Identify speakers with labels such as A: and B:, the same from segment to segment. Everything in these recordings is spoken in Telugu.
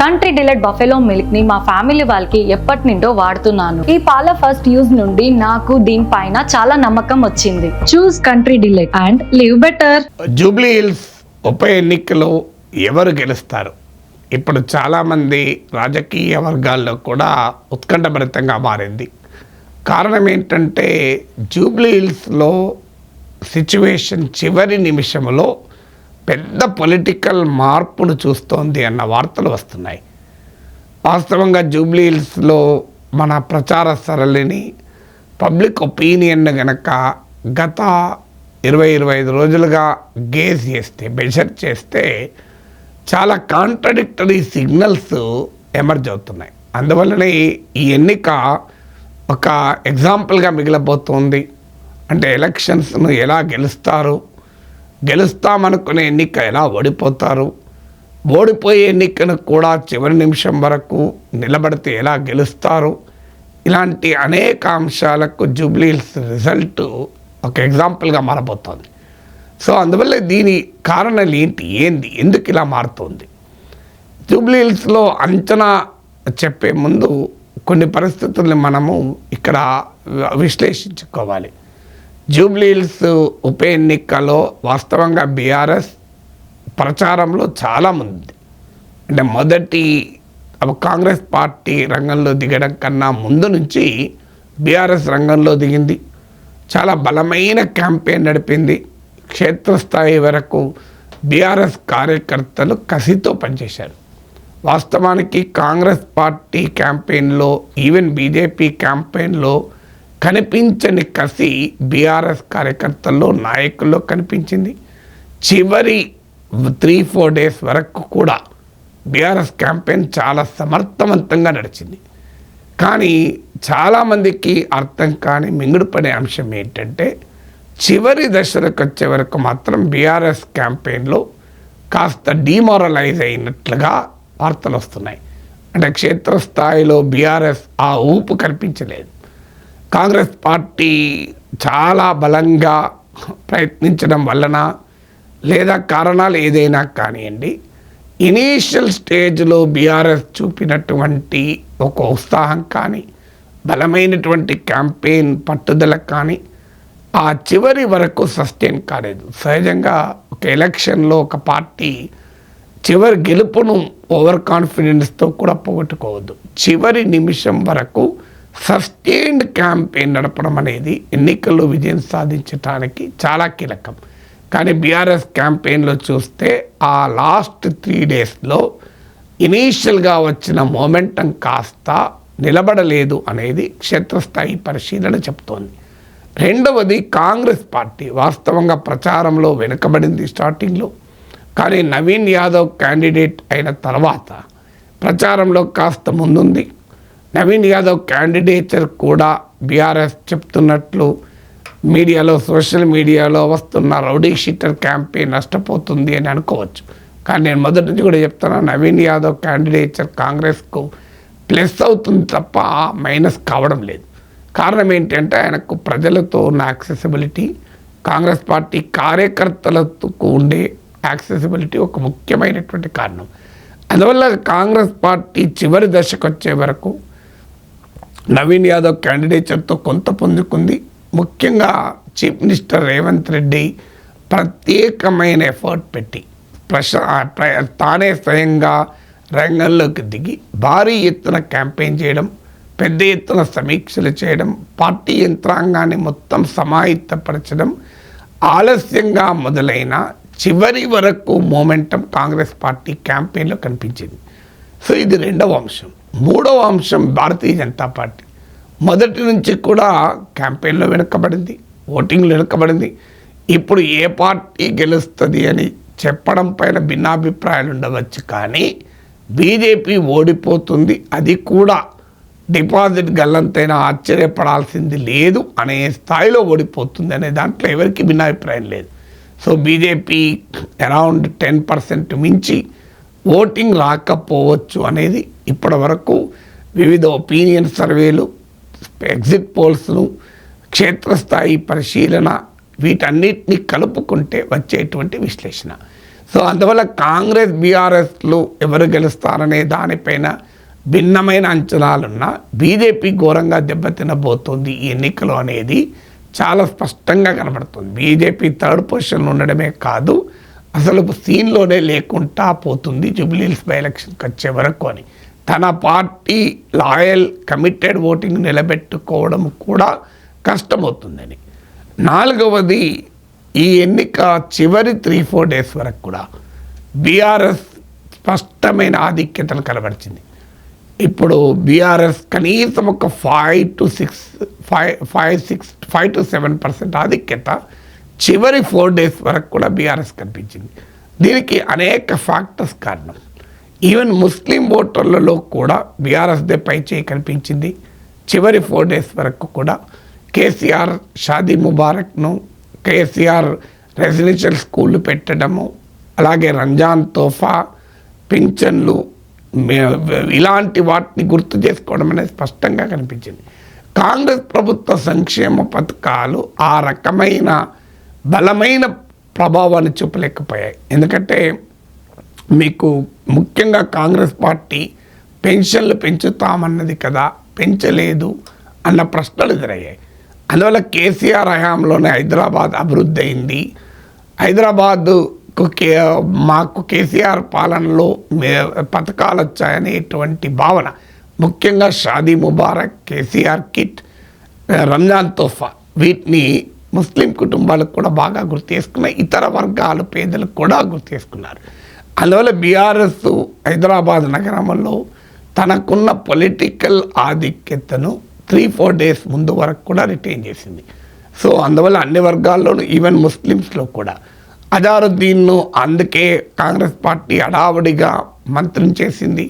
A: కంట్రీ డిలైట్ బఫెలో మిల్క్ని మా ఫ్యామిలీ వాళ్ళకి ఎప్పటి నుండో వాడుతున్నాను. ఈ పాల ఫస్ట్ యూజ్ నుండి నాకు దీనిపైన చాలా నమ్మకం వచ్చింది. Choose country delight and live better
B: Jubilee Hills ఉప ఎన్నికలో ఎవరు గెలుస్తారు? ఇప్పుడు చాలామంది రాజకీయ వర్గాల్లో కూడా ఉత్కంఠభరితంగా మారింది. కారణం ఏంటంటే జూబ్లీ హిల్స్లో సిచ్యువేషన్ చివరి నిమిషంలో పెద్ద పొలిటికల్ మార్పును చూస్తోంది అన్న వార్తలు వస్తున్నాయి. వాస్తవంగా జూబ్లీహిల్స్లో మన ప్రచార సరళిని పబ్లిక్ ఒపీనియన్ గనక గత ఇరవై ఇరవై ఐదు రోజులుగా గేజ్ చేస్తే మెజర్ చేస్తే చాలా కాంట్రడిక్టరీ సిగ్నల్స్ ఎమర్జ్ అవుతున్నాయి. అందువల్లనే ఈ ఎన్నిక ఒక ఎగ్జాంపుల్గా మిగిలిపోతుంది అంటే ఎలక్షన్స్ను ఎలా గెలుస్తారు? గెలుస్తామనుకునే ఎన్నిక ఎలా ఓడిపోతారు? ఓడిపోయే ఎన్నికను కూడా చివరి నిమిషం వరకు నిలబడితే ఎలా గెలుస్తారు? ఇలాంటి అనేక అంశాలకు జూబ్లీస్ రిజల్ట్ ఒక ఎగ్జాంపుల్గా మారబోతోంది. సో అందువల్ల దీని కారణాలు ఏంటి? ఏంది? ఎందుకు ఇలా మారుతోంది? జూబ్లీహిల్స్లో అంచనా చెప్పే ముందు కొన్ని పరిస్థితుల్ని మనము ఇక్కడ విశ్లేషించుకోవాలి. జూబ్లీహిల్స్ ఉప ఎన్నికలో వాస్తవంగా బీఆర్ఎస్ ప్రచారంలో చాలా ముందు. అంటే మొదటి కాంగ్రెస్ పార్టీ రంగంలో దిగడం కన్నా ముందు నుంచి బీఆర్ఎస్ రంగంలో దిగింది. చాలా బలమైన క్యాంపెయిన్ నడిపింది. క్షేత్రస్థాయి వరకు బీఆర్ఎస్ కార్యకర్తలు కసితో పనిచేశారు. వాస్తవానికి కాంగ్రెస్ పార్టీ క్యాంపెయిన్లో ఈవెన్ బీజేపీ క్యాంపెయిన్లో కనిపించని కసి బీఆర్ఎస్ కార్యకర్తల్లో నాయకుల్లో కనిపించింది. చివరి త్రీ ఫోర్ డేస్ వరకు కూడా బీఆర్ఎస్ క్యాంపెయిన్ చాలా సమర్థవంతంగా నడిచింది. కానీ చాలామందికి అర్థం కాని మింగుడుపడే అంశం ఏంటంటే చివరి దశలకు వచ్చే వరకు మాత్రం బీఆర్ఎస్ క్యాంపెయిన్లో కాస్త డిమారలైజ్ అయినట్లుగా వార్తలు వస్తున్నాయి. అంటే క్షేత్రస్థాయిలో బీఆర్ఎస్ ఆ ఊపు కనిపించలేదు. కాంగ్రెస్ పార్టీ చాలా బలంగా ప్రయత్నించడం వలన లేదా కారణాలు ఏదైనా కానివ్వండి ఇనీషియల్ స్టేజ్లో బీఆర్ఎస్ చూపినటువంటి ఒక ఉత్సాహం కానీ బలమైనటువంటి క్యాంపెయిన్ పట్టుదల కానీ ఆ చివరి వరకు సస్టైన్ కాలేదు. సహజంగా ఒక ఎలక్షన్లో ఒక పార్టీ చివరి గెలుపును ఓవర్ కాన్ఫిడెన్స్తో కూడా పోగొట్టుకోవద్దు. చివరి నిమిషం వరకు సస్టైన్డ్ క్యాంపెయిన్ నడపడం అనేది ఎన్నికల్లో విజయం సాధించడానికి చాలా కీలకం. కానీ బీఆర్ఎస్ క్యాంపెయిన్లో చూస్తే ఆ లాస్ట్ త్రీ డేస్లో ఇనీషియల్గా వచ్చిన మొమెంటం కాస్త నిలబడలేదు అనేది క్షేత్రస్థాయి పరిశీలన చెప్తోంది. రెండవది కాంగ్రెస్ పార్టీ వాస్తవంగా ప్రచారంలో వెనుకబడింది స్టార్టింగ్లో. కానీ నవీన్ యాదవ్ క్యాండిడేట్ అయిన తర్వాత ప్రచారంలో కాస్త ముందుంది. నవీన్ యాదవ్ క్యాండిడేచర్ కూడా బీఆర్ఎస్ చెప్తున్నట్లు మీడియాలో సోషల్ మీడియాలో వస్తున్న రౌడీ షీటర్ క్యాంపెయిన్ నష్టపోతుంది అని అనుకోవచ్చు. కానీ నేను మొదటి నుంచి కూడా చెప్తాను నవీన్ యాదవ్ క్యాండిడేచర్ కాంగ్రెస్కు ప్లస్ అవుతుంది తప్ప మైనస్ కావడం లేదు. కారణం ఏంటంటే ఆయనకు ప్రజలతో ఉన్న యాక్సెసిబిలిటీ కాంగ్రెస్ పార్టీ కార్యకర్తలకు ఉండే యాక్సెసిబిలిటీ ఒక ముఖ్యమైనటువంటి కారణం. అందువల్ల కాంగ్రెస్ పార్టీ చివరి దశకు వచ్చే వరకు నవీన్ యాదవ్ క్యాండిడేచర్తో కొంత పొందుకుంది ముఖ్యంగా చీఫ్ మినిస్టర్ రేవంత్ రెడ్డి ప్రత్యేకమైన ఎఫర్ట్ పెట్టి ప్రశ తానే స్వయంగా రంగంలోకి దిగి భారీ ఎత్తున క్యాంపెయిన్ చేయడం పెద్ద ఎత్తున సమీక్షలు చేయడం పార్టీ యంత్రాంగాన్ని మొత్తం సమాహితపరచడం ఆలస్యంగా మొదలైన చివరి వరకు మూమెంటం కాంగ్రెస్ పార్టీ క్యాంపెయిన్లో కనిపించింది. సో ఇది రెండవ అంశం. మూడవ అంశం భారతీయ జనతా పార్టీ. మొదటి నుంచి కూడా క్యాంపెయిన్లో వెనుకబడింది ఓటింగ్లో వెనుకబడింది. ఇప్పుడు ఏ పార్టీ గెలుస్తుంది అని చెప్పడం పైన భిన్నాభిప్రాయాలు ఉండవచ్చు కానీ బీజేపీ ఓడిపోతుంది. అది కూడా డిపాజిట్ గల్లంతైనా ఆశ్చర్యపడాల్సింది లేదు అనే స్థాయిలో ఓడిపోతుంది అనే దాంట్లో ఎవరికి భిన్నాభిప్రాయం లేదు. So BJP around ten percent మించి ఓటింగ్ రాకపోవచ్చు అనేది ఇప్పటి వరకు వివిధ ఒపీనియన్ సర్వేలు ఎగ్జిట్ పోల్స్ను క్షేత్రస్థాయి పరిశీలన వీటన్నిటిని కలుపుకుంటే వచ్చేటువంటి విశ్లేషణ. సో అందువల్ల కాంగ్రెస్ బీఆర్ఎస్లు ఎవరు గెలుస్తారనే దానిపైన భిన్నమైన అంచనాలున్నా బీజేపీ ఘోరంగా దెబ్బతినబోతుంది ఈ ఎన్నికలు అనేది చాలా స్పష్టంగా కనబడుతుంది. బీజేపీ థర్డ్ పొజిషన్లో ఉండడమే కాదు అసలు సీన్లోనే లేకుండా పోతుంది జూబ్లీహిల్స్ బై ఎలక్షన్కి వచ్చే వరకు అని. తన పార్టీ లాయల్ కమిటెడ్ ఓటింగ్ నిలబెట్టుకోవడం కూడా కష్టమవుతుందని. నాలుగవది ఈ ఎన్నిక చివరి త్రీ ఫోర్ డేస్ వరకు కూడా బీఆర్ఎస్ స్పష్టమైన ఆధిక్యతను కనబరిచింది. ఇప్పుడు బీఆర్ఎస్ కనీసం ఒక five to six five five six five to seven percent ఆధిక్యత చివరి ఫోర్ డేస్ వరకు కూడా బీఆర్ఎస్ కనిపించింది. దీనికి అనేక ఫ్యాక్టర్స్ కారణం. ఈవెన్ ముస్లిం ఓటర్లలో కూడా బీఆర్ఎస్దే పై చేయి కనిపించింది. చివరి ఫోర్ డేస్ వరకు కూడా కేసీఆర్ షాదీ ముబారక్ను కేసీఆర్ రెసిడెన్షియల్ స్కూళ్ళు పెట్టడము అలాగే రంజాన్ తోఫా పింఛన్లు ఇలాంటి వాటిని గుర్తు చేసుకోవడం అనేది స్పష్టంగా కనిపించింది. కాంగ్రెస్ ప్రభుత్వ సంక్షేమ పథకాలు ఆ రకమైన బలమైన ప్రభావాన్ని చూపలేకపోయాయి. ఎందుకంటే మీకు ముఖ్యంగా కాంగ్రెస్ పార్టీ పెన్షన్లు పెంచుతామన్నది కదా పెంచలేదు అన్న ప్రశ్నలు ఎదురయ్యాయి. అందువల్ల కేసీఆర్ హయాంలోనే హైదరాబాద్ అభివృద్ధి అయింది. హైదరాబాద్కు కే మాకు కేసీఆర్ పాలనలో మే- పథకాలు వచ్చాయనేటువంటి భావన. ముఖ్యంగా షాదీ ముబారక్ కేసీఆర్ కిట్ రంజాన్ తోఫా వీటిని ముస్లిం కుటుంబాలకు కూడా బాగా గుర్తు చేసుకున్నాయి. ఇతర వర్గాలు పేదలకు కూడా గుర్తు చేసుకున్నారు. అందువల్ల బీఆర్ఎస్ హైదరాబాద్ నగరంలో తనకున్న పొలిటికల్ ఆధిక్యతను త్రీ ఫోర్ డేస్ ముందు వరకు కూడా రిటైన్ చేసింది. సో అందువల్ల అన్ని వర్గాల్లోనూ ఈవెన్ ముస్లిమ్స్లో కూడా. అజారుద్దీన్ను అందుకే కాంగ్రెస్ పార్టీ హడావుడిగా మంత్రం చేసింది.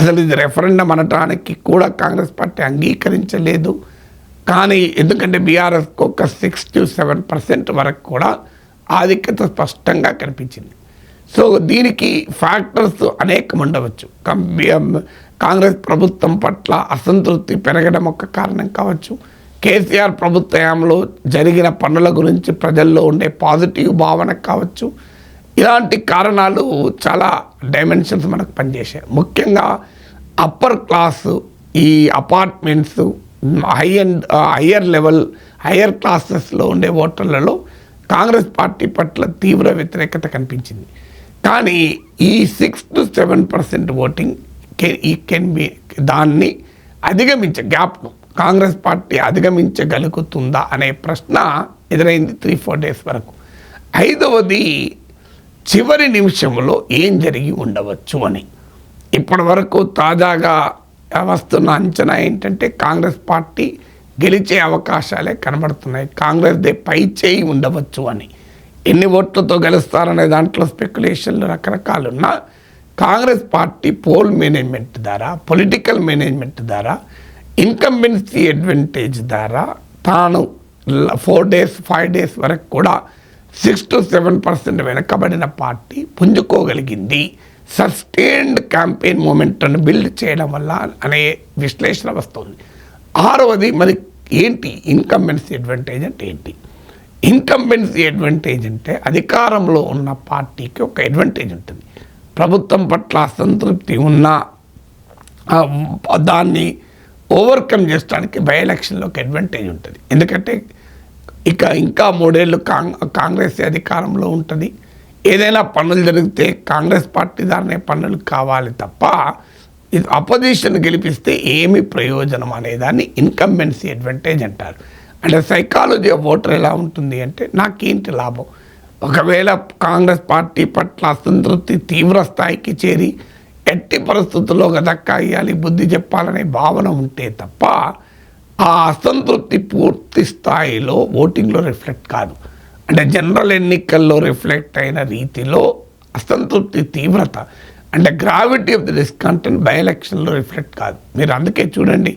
B: అసలు ఇది రెఫరెండం అనటానికి కూడా కాంగ్రెస్ పార్టీ అంగీకరించలేదు. కానీ ఎందుకంటే బీఆర్ఎస్కి ఒక సిక్స్ టు సెవెన్ పర్సెంట్ వరకు కూడా ఆధిక్యత స్పష్టంగా కనిపించింది. సో దీనికి ఫ్యాక్టర్స్ అనేకం ఉండవచ్చు కం- కాంగ్రెస్ ప్రభుత్వం పట్ల అసంతృప్తి పెరగడం ఒక కారణం కావచ్చు. కేసీఆర్ ప్రభుత్వంలో జరిగిన పనుల గురించి ప్రజల్లో ఉండే పాజిటివ్ భావన కావచ్చు. ఇలాంటి కారణాలు చాలా డైమెన్షన్స్ మనకు పనిచేసాయి ముఖ్యంగా అప్పర్ క్లాస్ ఈ apartments high and higher level higher క్లాసెస్లో ఉండే ఓటర్లలో కాంగ్రెస్ పార్టీ పట్ల తీవ్ర వ్యతిరేకత కనిపించింది. కానీ ఈ six to seven percent voting ఈ కెన్ బి దాన్ని అధిగమించ గ్యాప్ను కాంగ్రెస్ పార్టీ అధిగమించగలుగుతుందా అనే ప్రశ్న ఎదురైంది త్రీ ఫోర్ డేస్ వరకు. ఐదవది చివరి నిమిషంలో ఏం జరిగి ఉండవచ్చు అని. ఇప్పటి వరకు తాజాగా వస్తున్న అంచనా ఏంటంటే కాంగ్రెస్ పార్టీ గెలిచే అవకాశాలే కనబడుతున్నాయి. కాంగ్రెస్ దే పై చేయి ఉండవచ్చు అని. ఎన్ని ఓట్లతో గెలుస్తారనే దాంట్లో స్పెక్యులేషన్లు రకరకాలున్నా కాంగ్రెస్ పార్టీ పోల్ మేనేజ్మెంట్ ద్వారా పొలిటికల్ మేనేజ్మెంట్ ద్వారా ఇన్కంబెన్సీ అడ్వాంటేజ్ ద్వారా తాను ఫోర్ డేస్ ఫైవ్ డేస్ వరకు కూడా సిక్స్ టు సెవెన్ పర్సెంట్ వెనకబడిన పార్టీ పుంజుకోగలిగింది. సస్టైన్డ్ క్యాంపెయిన్ మూమెంట్ను బిల్డ్ చేయడం వల్ల అనే విశ్లేషణ వస్తుంది. ఆరవది మరి ఏంటి? ఇన్కంబెన్సీ అడ్వాంటేజ్ అంటే ఏంటి? ఇన్కంబెన్సీ అడ్వాంటేజ్ అంటే అధికారంలో ఉన్న పార్టీకి ఒక అడ్వాంటేజ్ ఉంటుంది. ప్రభుత్వం పట్ల అసంతృప్తి ఉన్నా దాన్ని ఓవర్కమ్ చేయడానికి బై ఎలక్షన్లో ఒక అడ్వాంటేజ్ ఉంటుంది. ఎందుకంటే ఇక ఇంకా మూడేళ్ళు కాంగ్ కాంగ్రెస్ అధికారంలో ఉంటుంది. ఏదైనా పనులు జరిగితే కాంగ్రెస్ పార్టీ దారినే పనులు కావాలి తప్ప ఇది అపోజిషన్ గెలిపిస్తే ఏమి ప్రయోజనం అనేదాన్ని ఇన్కంబెన్సీ అడ్వాంటేజ్ అంటారు. అంటే సైకాలజీ ఆఫ్ ఓటర్ ఎలా ఉంటుంది అంటే నాకేంటి లాభం? ఒకవేళ కాంగ్రెస్ పార్టీ పట్ల అసంతృప్తి తీవ్ర స్థాయికి చేరి ఎట్టి పరిస్థితుల్లో గదక్కా ఇవ్వాలి బుద్ధి చెప్పాలనే భావన ఉంటే తప్ప ఆ అసంతృప్తి పూర్తి స్థాయిలో ఓటింగ్లో రిఫ్లెక్ట్ కాదు. అంటే జనరల్ ఎన్నికల్లో రిఫ్లెక్ట్ అయిన రీతిలో అసంతృప్తి తీవ్రత అంటే gravity of the discontent by ఎలక్షన్లో రిఫ్లెక్ట్ కాదు. మీరు అందుకే చూడండి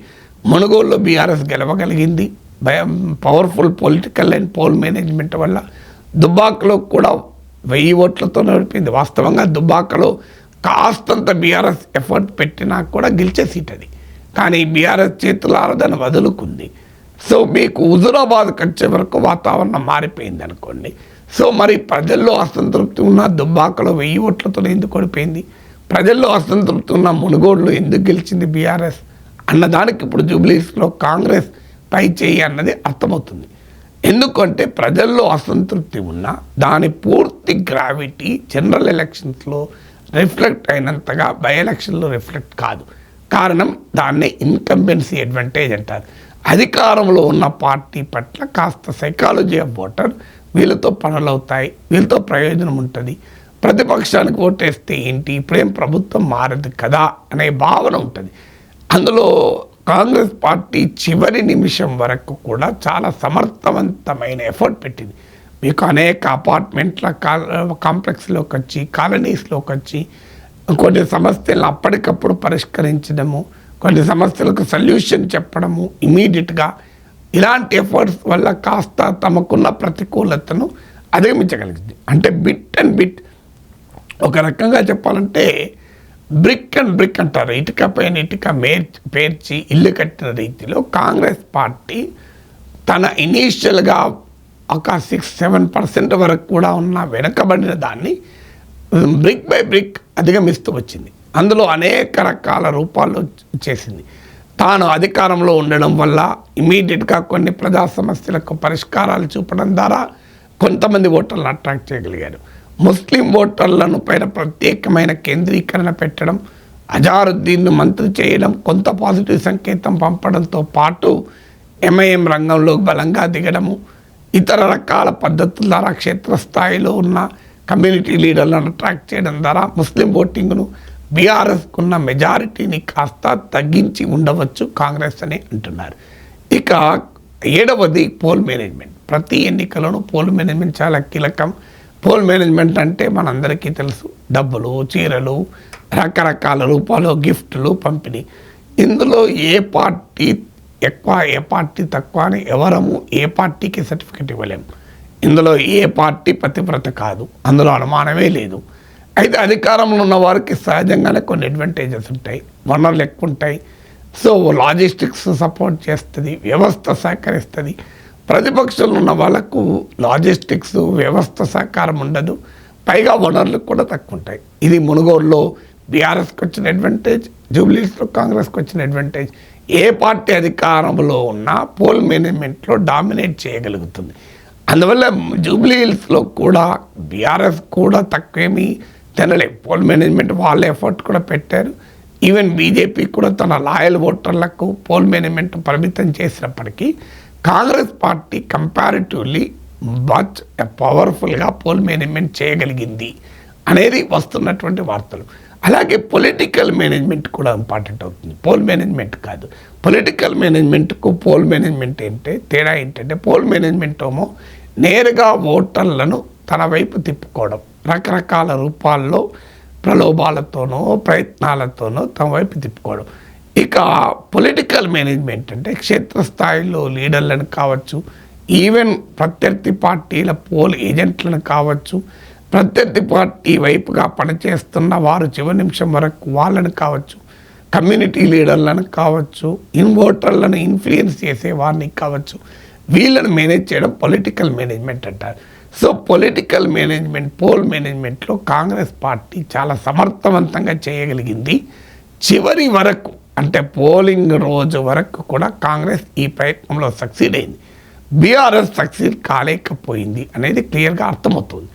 B: మునుగోలులో బీఆర్ఎస్ గెలవగలిగింది భయం powerful political and poll management వల్ల దుబ్బాకలో కూడా వెయ్యి ఓట్లతో నడిపింది. వాస్తవంగా దుబ్బాకలో కాస్తంత బీఆర్ఎస్ ఎఫర్ట్ పెట్టినా కూడా గెలిచే సీట్ అది. కానీ బీఆర్ఎస్ చేతులారా దాన్ని వదులుకుంది. సో మీకు హుజురాబాద్కి వచ్చే వరకు వాతావరణం మారిపోయింది అనుకోండి. సో మరి ప్రజల్లో అసంతృప్తి ఉన్న దుబ్బాకలో వెయ్యి ఓట్లతో ఎందుకు ఓడిపోయింది? ప్రజల్లో అసంతృప్తి ఉన్న మునుగోడులో ఎందుకు గెలిచింది బీఆర్ఎస్ అన్నదానికి ఇప్పుడు జూబ్లీస్లో కాంగ్రెస్ పై చేయి అన్నది అర్థమవుతుంది. ఎందుకంటే ప్రజల్లో అసంతృప్తి ఉన్న దాని పూర్తి గ్రావిటీ జనరల్ ఎలక్షన్స్లో రిఫ్లెక్ట్ అయినంతగా బై ఎలక్షన్లో రిఫ్లెక్ట్ కాదు. కారణం దాన్నే ఇన్కంబెన్సీ అడ్వాంటేజ్ అంటారు. అధికారంలో ఉన్న పార్టీ పట్ల కాస్త సైకాలజీ ఆఫ్ ఓటర్ వీళ్ళతో పనులు అవుతాయి వీళ్ళతో ప్రయోజనం ఉంటుంది. ప్రతిపక్షానికి ఓటేస్తే ఏంటి? ఇప్పుడేం ప్రభుత్వం మారదు కదా అనే భావన ఉంటుంది. అందులో కాంగ్రెస్ పార్టీ చివరి నిమిషం వరకు కూడా చాలా సమర్థవంతమైన ఎఫర్ట్ పెట్టింది. మీకు అనేక అపార్ట్మెంట్ల కాంప్లెక్స్లోకి వచ్చి కాలనీస్లోకి వచ్చి కొన్ని సమస్యలను అప్పటికప్పుడు పరిష్కరించడము కొన్ని సమస్యలకు సొల్యూషన్ చెప్పడము ఇమీడియట్గా ఇలాంటి ఎఫర్ట్స్ వల్ల కాస్త తమకున్న ప్రతికూలతను అధిగమించగలిగింది. అంటే బిట్ అండ్ బిట్. ఒక రకంగా చెప్పాలంటే బ్రిక్ అండ్ బ్రిక్ అంటారు. ఇటుక పైన ఇటుక మేర్చి పేర్చి ఇల్లు కట్టిన రీతిలో కాంగ్రెస్ పార్టీ తన ఇనీషియల్గా ఒక సిక్స్ సెవెన్ పర్సెంట్ వరకు కూడా ఉన్న వెనకబడిన దాన్ని బ్రిక్ బై బ్రిక్ అధిగమిస్తూ వచ్చింది. అందులో అనేక రకాల రూపాల్లో చేసింది. తాను అధికారంలో ఉండడం వల్ల ఇమీడియట్గా కొన్ని ప్రజా సమస్యలకు పరిష్కారాలు చూపడం ద్వారా కొంతమంది ఓటర్లను అట్రాక్ట్ చేయగలిగారు. ముస్లిం ఓటర్లను పైన ప్రత్యేకమైన కేంద్రీకరణ పెట్టడం అజారుద్దీన్ను మంత్రి చేయడం కొంత పాజిటివ్ సంకేతం పంపడంతో పాటు ఎంఐఎం రంగంలో బలంగా దిగడము ఇతర రకాల పద్ధతుల ద్వారా క్షేత్రస్థాయిలో ఉన్న కమ్యూనిటీ లీడర్లను అట్రాక్ట్ చేయడం ద్వారా ముస్లిం ఓటింగ్ను బీఆర్ఎస్కున్న మెజారిటీని కాస్త తగ్గించి ఉండవచ్చు కాంగ్రెస్ అని అంటున్నారు. ఇక ఏడవది పోల్ మేనేజ్మెంట్. ప్రతి ఎన్నికలను పోల్ మేనేజ్మెంట్ చాలా కీలకం. పోల్ మేనేజ్మెంట్ అంటే మనందరికీ తెలుసు. డబ్బులు చీరలు రకరకాల రూపాలు గిఫ్ట్లు పంపిణీ. ఇందులో ఏ పార్టీ ఎక్కువ ఏ పార్టీ తక్కువ అని ఎవరము ఏ పార్టీకి సర్టిఫికెట్ ఇవ్వలేము. ఇందులో ఏ పార్టీ పతివ్రత కాదు. అందులో అనుమానమే లేదు. అయితే అధికారంలో ఉన్న వారికి సహజంగానే కొన్ని అడ్వాంటేజెస్ ఉంటాయి. వనరులు ఎక్కువ ఉంటాయి. సో లాజిస్టిక్స్ సపోర్ట్ చేస్తుంది వ్యవస్థ సహకరిస్తుంది. ప్రతిపక్షంలో ఉన్న వాళ్ళకు లాజిస్టిక్స్ వ్యవస్థ సహకారం ఉండదు. పైగా వనరులు కూడా తక్కువ ఉంటాయి ఇది మునుగోడులో బీఆర్ఎస్కి వచ్చిన అడ్వాంటేజ్ జూబ్లీస్లో కాంగ్రెస్కి వచ్చిన అడ్వాంటేజ్ ఏ పార్టీ అధికారంలో ఉన్నా పోల్ మేనేజ్మెంట్లో డామినేట్ చేయగలుగుతుంది. అందువల్ల జూబ్లీహిల్స్లో కూడా బీఆర్ఎస్ కూడా తక్కువేమీ తినలే. పోల్ మేనేజ్మెంట్ వాళ్ళ ఎఫర్ట్ కూడా పెట్టారు. ఈవెన్ బీజేపీ కూడా తన లాయల్ ఓటర్లకు పోల్ మేనేజ్మెంట్ పరిమితం చేసినప్పటికీ కాంగ్రెస్ పార్టీ కంపారిటివ్లీ మచ్ పవర్ఫుల్గా పోల్ మేనేజ్మెంట్ చేయగలిగింది అనేది వస్తున్నటువంటి వార్తలు. అలాగే పొలిటికల్ మేనేజ్మెంట్ కూడా ఇంపార్టెంట్ అవుతుంది. పోల్ మేనేజ్మెంట్ కాదు. పొలిటికల్ మేనేజ్మెంట్కు పోల్ మేనేజ్మెంట్ ఏంటంటే తేడా ఏంటంటే పోల్ మేనేజ్మెంట్ ఏమో నేరుగా ఓటర్లను తన వైపు తిప్పుకోవడం. రకరకాల రూపాల్లో ప్రలోభాలతోనో ప్రయత్నాలతోనో తమ వైపు తిప్పుకోవడం. ఇక పొలిటికల్ మేనేజ్మెంట్ అంటే క్షేత్రస్థాయిలో లీడర్లను కావచ్చు ఈవెన్ ప్రత్యర్థి పార్టీల పోల్ ఏజెంట్లను కావచ్చు ప్రత్యర్థి పార్టీ వైపుగా పనిచేస్తున్న వారు చివరి నిమిషం వరకు వాళ్ళని కావచ్చు కమ్యూనిటీ లీడర్లను కావచ్చు ఇన్వోటర్లను ఇన్ఫ్లుయెన్స్ చేసే వారిని కావచ్చు వీళ్ళని మేనేజ్ చేయడం పొలిటికల్ మేనేజ్మెంట్ అంటారు. సో పొలిటికల్ మేనేజ్మెంట్ పోల్ మేనేజ్మెంట్లో కాంగ్రెస్ పార్టీ చాలా సమర్థవంతంగా చేయగలిగింది. చివరి వరకు అంటే పోలింగ్ రోజు వరకు కూడా కాంగ్రెస్ ఈ ప్రయత్నంలో సక్సీడ్ అయింది. బీఆర్ఎస్ సక్సీడ్ కాలేకపోయింది అనేది క్లియర్గా అర్థమవుతుంది.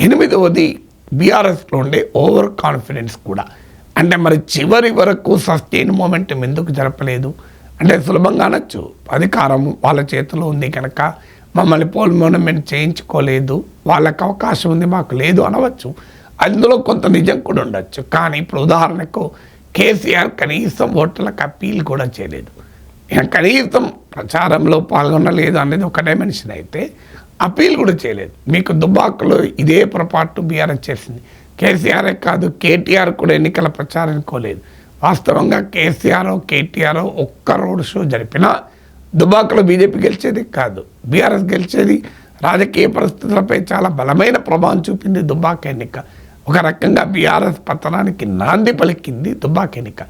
B: ఎనిమిదవది బీఆర్ఎస్లో ఉండే ఓవర్ కాన్ఫిడెన్స్ కూడా. అంటే మరి చివరి వరకు సస్టైన్ మూమెంటం ఎందుకు జరపలేదు? అంటే సులభంగా అనొచ్చు. అధికారం వాళ్ళ చేతిలో ఉంది కనుక మమ్మల్ని పోల్ మూమెంట్ చేయించుకోలేదు. వాళ్ళకి అవకాశం ఉంది మాకు లేదు అనవచ్చు. అందులో కొంత నిజం కూడా ఉండొచ్చు. కానీ ఇప్పుడు ఉదాహరణకు కేసీఆర్ కనీసం ఓట్లకు అప్పీల్ కూడా చేయలేదు. కనీసం ప్రచారంలో పాల్గొనలేదు అనేది ఒక డైమెన్షన్ అయితే అప్పీల్ కూడా చేయలేదు. మీకు దుబ్బాకలో ఇదే పొరపాటు బీఆర్ఎస్ చేసింది. కేసీఆరే కాదు కేటీఆర్ కూడా ఎన్నికల ప్రచారం కోలేదు వాస్తవంగా కేసీఆర్ కేటీఆర్ ఒక్క రోడ్ షో జరిపినా దుబాకలో బీజేపీ గెలిచేది కాదు. బీఆర్ఎస్ గెలిచేది రాజకీయ పరిస్థితులపై చాలా బలమైన ప్రభావం చూపింది దుబాక ఎన్నిక. ఒక రకంగా బీఆర్ఎస్ పతనానికి నాంది పలికింది దుబ్బాక ఎన్నిక.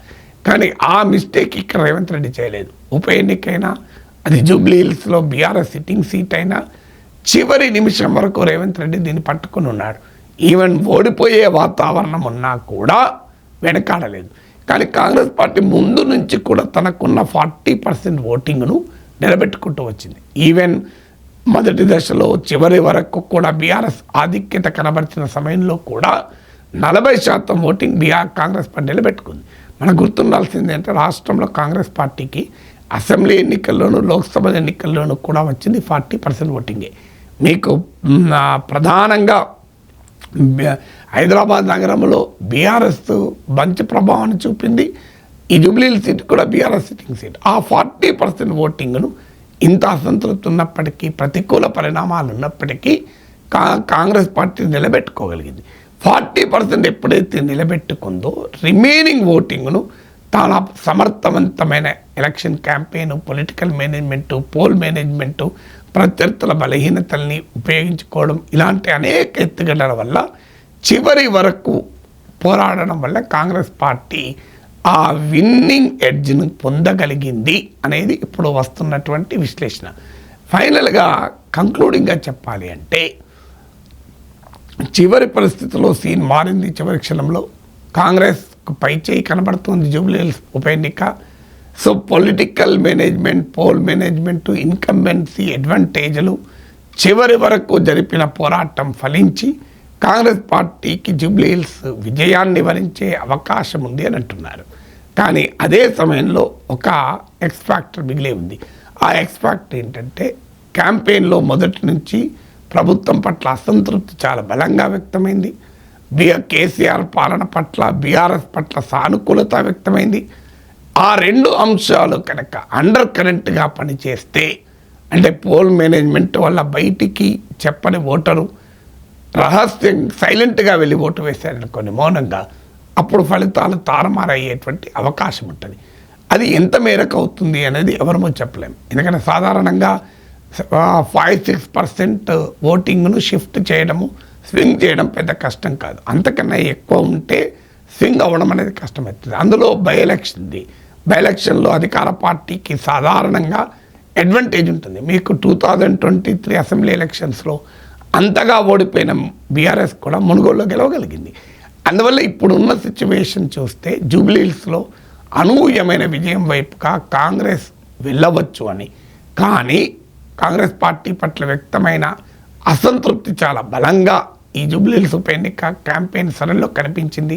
B: కానీ ఆ మిస్టేక్ ఇక్కడ రేవంత్ రెడ్డి చేయలేదు. ఉప ఎన్నికైనా అది జూబ్లీ హిల్స్లో బీఆర్ఎస్ సిట్టింగ్ సీట్ అయినా చివరి నిమిషం వరకు రేవంత్ రెడ్డి దీన్ని పట్టుకుని ఉన్నాడు. ఈవెన్ ఓడిపోయే వాతావరణం ఉన్నా కూడా వెనకాడలేదు. కానీ కాంగ్రెస్ పార్టీ ముందు నుంచి కూడా తనకున్న ఫార్టీ పర్సెంట్ ఓటింగ్ను నిలబెట్టుకుంటూ వచ్చింది. ఈవెన్ మొదటి దశలో చివరి వరకు కూడా బీఆర్ఎస్ ఆధిక్యత కనబరిచిన సమయంలో కూడా నలభై శాతం ఓటింగ్ బీఆర్ కాంగ్రెస్ పార్టీ నిలబెట్టుకుంది మనకు గుర్తుండాల్సింది అంటే రాష్ట్రంలో కాంగ్రెస్ పార్టీకి అసెంబ్లీ ఎన్నికల్లోనూ లోక్సభ ఎన్నికల్లోనూ కూడా వచ్చింది ఫార్టీ పర్సెంట్ ఓటింగే. మీకు ప్రధానంగా హైదరాబాద్ నగరంలో బీఆర్ఎస్ మంచి ప్రభావాన్ని చూపింది. ఈ జూబ్లీ సీట్ కూడా బీఆర్ఎస్ సిట్టింగ్ సీట్. ఆ ఫార్టీ పర్సెంట్ ఓటింగ్ను ఇంత అసంతృప్తి ఉన్నప్పటికీ ప్రతికూల పరిణామాలు ఉన్నప్పటికీ కా కాంగ్రెస్ పార్టీ నిలబెట్టుకోగలిగింది. ఫార్టీ పర్సెంట్ ఎప్పుడైతే నిలబెట్టుకుందో రిమైనింగ్ ఓటింగ్ను తాను సమర్థవంతమైన election campaign political management poll management ప్రత్యర్థుల బలహీనతల్ని ఉపయోగించుకోవడం ఇలాంటి అనేక ఎత్తుగడల వల్ల చివరి వరకు పోరాడడం వల్ల కాంగ్రెస్ పార్టీ ఆ విన్నింగ్ ఎడ్జ్ను పొందగలిగింది అనేది ఇప్పుడు వస్తున్నటువంటి విశ్లేషణ. ఫైనల్గా కంక్లూడింగ్గా చెప్పాలి అంటే చివరి పరిస్థితిలో సీన్ మారింది చివరి క్షణంలో. కాంగ్రెస్ పై చేయి కనబడుతుంది జూబ్లీ ఉప ఎన్నిక. So political management poll management incumbency అడ్వాంటేజ్లు చివరి వరకు జరిపిన పోరాటం ఫలించి కాంగ్రెస్ పార్టీకి జూబ్లీహిల్స్ విజయాన్ని వరించే అవకాశం ఉంది అని అంటున్నారు. కానీ అదే సమయంలో ఒక ఎక్స్ ఫ్యాక్టర్ మిగిలే ఉంది. ఆ ఎక్స్ ఫ్యాక్టర్ ఏంటంటే క్యాంపెయిన్లో మొదటి నుంచి ప్రభుత్వం పట్ల అసంతృప్తి చాలా బలంగా వ్యక్తమైంది. బిఆర్ కేసీఆర్ పాలన పట్ల బీఆర్ఎస్ పట్ల సానుకూలత వ్యక్తమైంది. ఆ రెండు అంశాలు కనుక అండర్ కరెంట్గా పనిచేస్తే అంటే పోల్ మేనేజ్మెంట్ వల్ల బయటికి చెప్పని ఓటరు రహస్యం సైలెంట్గా వెళ్ళి ఓటు వేశారనుకోండి మౌనంగా అప్పుడు ఫలితాలు తారుమారయ్యేటువంటి అవకాశం ఉంటుంది. అది ఎంత మేరకు అవుతుంది అనేది ఎవరమో చెప్పలేము ఎందుకంటే సాధారణంగా ఫైవ్ సిక్స్ పర్సెంట్ ఓటింగ్ను షిఫ్ట్ చేయడము స్వింగ్ చేయడం పెద్ద కష్టం కాదు. అంతకన్నా ఎక్కువ ఉంటే స్వింగ్ అవ్వడం అనేది కష్టమవుతుంది. అందులో బై ఎలక్షన్ది బై ఎలక్షన్లో అధికార పార్టీకి సాధారణంగా అడ్వాంటేజ్ ఉంటుంది. మీకు two thousand twenty three assembly ఎలక్షన్స్లో అంతగా ఓడిపోయిన బీఆర్ఎస్ కూడా మునుగోల్లో గెలవగలిగింది. అందువల్ల ఇప్పుడున్న సిచ్యువేషన్ చూస్తే జూబ్లీహిల్స్లో అనూహ్యమైన విజయం వైపుగా కాంగ్రెస్ వెళ్ళవచ్చు అని. కానీ కాంగ్రెస్ పార్టీ పట్ల వ్యక్తమైన అసంతృప్తి చాలా బలంగా ఈ జూబ్లీహిల్స్ ఉప ఎన్నిక క్యాంపెయిన్ సరళిలో కనిపించింది.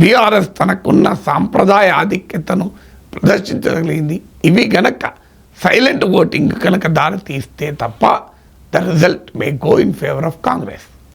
B: బీఆర్ఎస్ తనకున్న సాంప్రదాయ ఆధిక్యతను ప్రదర్శించగలిగింది. ఇవి గనక సైలెంట్ ఓటింగ్ కనుక దారి తీస్తే తప్ప the result may go in favor of Congress.